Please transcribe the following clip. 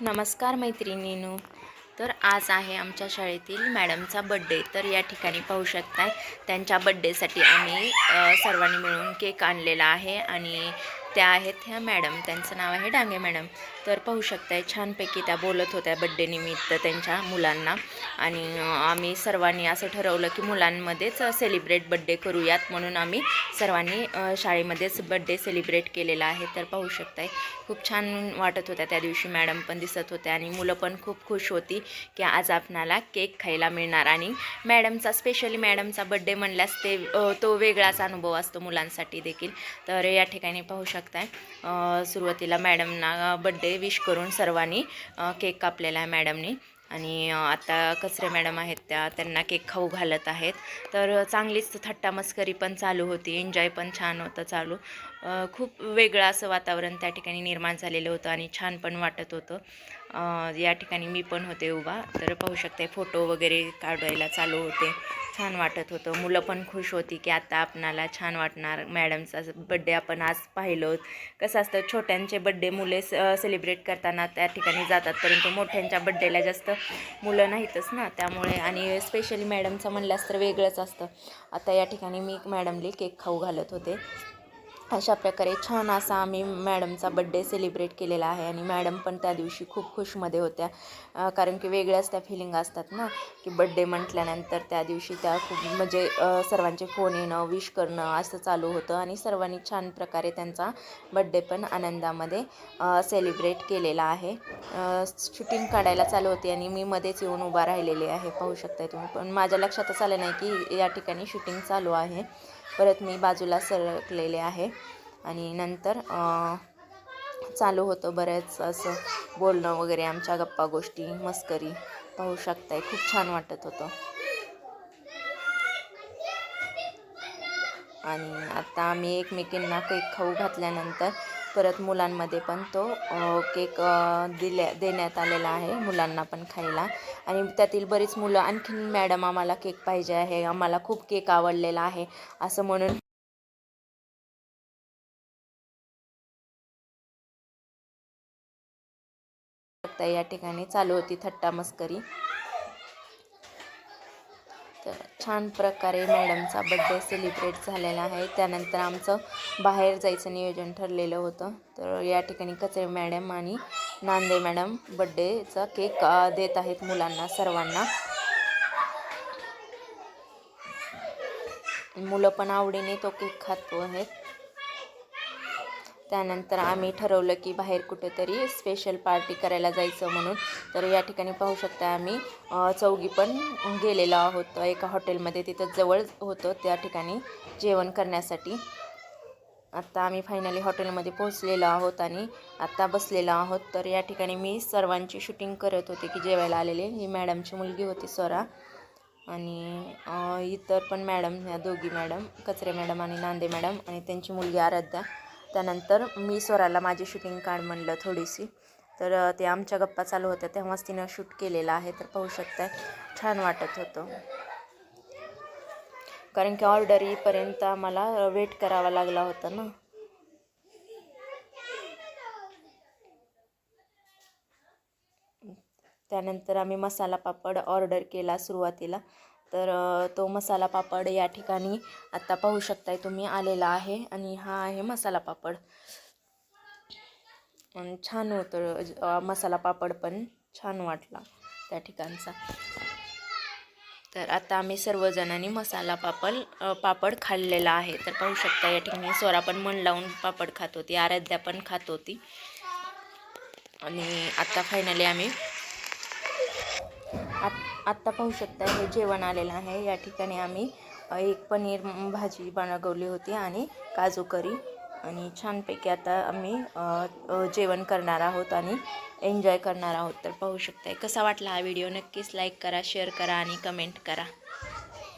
नमस्कार मैत्रिणीनू. तर आज आहे आमच्या शाळेतील मॅडमचा बड्डे तर या ठिकाणी पाहू शकताय त्यांच्या बड्डेसाठी आम्ही सर्वांनी मिळून केक आणलेला आहे आणि त्या आहेत ह्या मॅडम त्यांचं नाव आहे डांगे मॅडम. तर पाहू शकताय छानपैकी त्या बोलत होत्या बड्डे निमित्त त्यांच्या मुलांना. आणि आम्ही सर्वांनी असं ठरवलं की मुलांमध्येच सेलिब्रेट बड्डे करूयात म्हणून आम्ही सर्वांनी शाळेमध्येच बड्डे सेलिब्रेट केलेला आहे. तर पाहू शकताय खूप छान वाटत होत्या त्या दिवशी मॅडम पण दिसत होत्या आणि मुलं पण खूप खुश होती की आज आपणाला केक खायला मिळणार. आणि मॅडमचा स्पेशली मॅडमचा बड्डे म्हणल्यास ते तो वेगळाच अनुभव असतो मुलांसाठी देखील. तर या ठिकाणी पाहू शकता अ, सुरुवातीला मॅडमना बड्डे विश करून सर्वांनी केक कापलेला आहे मॅडमनी. आणि आता कचरे मॅडम आहेत त्या त्यांना केक खाऊ घालत आहेत. तर चांगलीच थट्टा मस्करी पण चालू होती एन्जॉय पण छान होतं चालू. खूप वेगळं असं वातावरण त्या ठिकाणी निर्माण झालेलं होतं आणि छान पण वाटत होतं. या ठिकाणी मी पण होते उभा. तर पाहू शकते फोटो वगैरे काढायला चालू होते. छान वाटत होतं. मुलं पण खुश होती की आता आपणाला छान वाटणार. मॅडमचा बड्डे आपण आज पाहिलो. कसं असतं छोट्यांचे बड्डे मुले सेलिब्रेट करताना त्या ठिकाणी जातात. परंतु मोठ्यांच्या बड्डेला जास्त मुलं नाहीतच ना. त्यामुळे आणि स्पेशली मॅडमचं म्हणल्यास तर वेगळंच असतं. आता या ठिकाणी मी मॅडमली केक खाऊ घालत होते. अशा प्रकारे छान असा आम्ही मॅडमचा बड्डे सेलिब्रेट केलेला आहे आणि मॅडम पण त्या दिवशी खूप खुशमध्ये होत्या. कारण की वेगळ्याच त्या फिलिंग असतात ना की बड्डे म्हटल्यानंतर त्या दिवशी त्या खूप म्हणजे सर्वांचे फोन येणं विश करणं असं चालू होतं आणि सर्वांनी छान प्रकारे त्यांचा बड्डे पण आनंदामध्ये सेलिब्रेट केलेला आहे. शूटिंग काढायला चालू होती आणि मी मध्येच येऊन उभा राहिलेले आहे पाहू शकताय तुम्ही. पण माझ्या लक्षातच आलं नाही की या ठिकाणी शूटिंग चालू आहे. परत मी बाजूला सरकलेले आहे. आणि नंतर चालू होतं बऱ्याच असं बोलणं वगैरे आमच्या गप्पा गोष्टी मस्करी. पाहू शकताय खूप छान वाटत होतं. आणि आता आम्ही एकमेकींना केक खाऊ घातल्यानंतर परत मुलांमध्ये पण तो केक दिल्या देण्यात आलेला आहे मुलांना पण खायला. आणि त्यातील बरीच मुलं आणखीन मॅडम आम्हाला केक पाहिजे आहे आम्हाला खूप केक आवडलेला आहे असं म्हणून फक्त या ठिकाणी चालू होती थट्टा मस्करी. तर छान प्रकारे मॅडमचा बड्डे सेलिब्रेट झालेला आहे. त्यानंतर आमचं बाहेर जायचं नियोजन ठरलेलं होतं. तर या ठिकाणी कचरे मॅडम आणि नांदे मॅडम बड्डेचा केक देत आहेत मुलांना सर्वांना. मुलं पण आवडीने तो केक खातो आहेत. त्यानंतर आम्ही ठरवलं की बाहेर कुठेतरी स्पेशल पार्टी करायला जायचं म्हणून. तर या ठिकाणी पाहू शकता आम्ही चौघी पण गेलेलो आहोत. एका हॉटेलमध्ये तिथं जवळ होतं त्या ठिकाणी जेवण करण्यासाठी. आत्ता आम्ही फायनली हॉटेलमध्ये पोहोचलेलो आहोत आणि आत्ता बसलेलो आहोत. तर या ठिकाणी मी सर्वांची शूटिंग करत होते की जेवायला आलेले. ही मॅडमची मुलगी होती स्वरा. आणि इतर पण मॅडम ह्या दोघी मॅडम कचरे मॅडम आणि नांदे मॅडम आणि त्यांची मुलगी आराध्या. त्यानंतर मी स्वराला माझी शूटिंग काढ म्हणलं थोडीशी. तर ते आमच्या गप्पा चालू होत्या. तेव्हाच तिनं शूट केलेलं आहे. तर पाहू शकताय छान वाटत होतं. कारण की ऑर्डर येईपर्यंत आम्हाला वेट करावा लागला होता ना. त्यानंतर आम्ही मसाला पापड ऑर्डर केला सुरुवातीला. तर तो मसाला पापड या ठिकाणी आत्ता पाहू शकताय तुम्ही आलेला आहे आणि हा आहे मसाला पापड. आणि छान होतं मसाला पापड पण छान वाटला त्या ठिकाणचा. तर आता आम्ही सर्वजणांनी मसाला पापड पापड खाल्लेला आहे. तर पाहू शकता या ठिकाणी स्वरा पण मन लावून पापड खात होती आराध्या पण खात होती. आणि आत्ता फायनली आम्ही आत आत्ता पाहू शकता हे जेवण आलेलं आहे. या ठिकाणी आम्ही एक पनीर भाजी बनवली होती आणि काजू करी. आणि छानपैकी आता आम्ही जेवण करणार आहोत आणि एन्जॉय करणार आहोत. तर पाहू शकताय कसा वाटला हा व्हिडिओ? नक्कीच लाईक करा शेअर करा आणि कमेंट करा.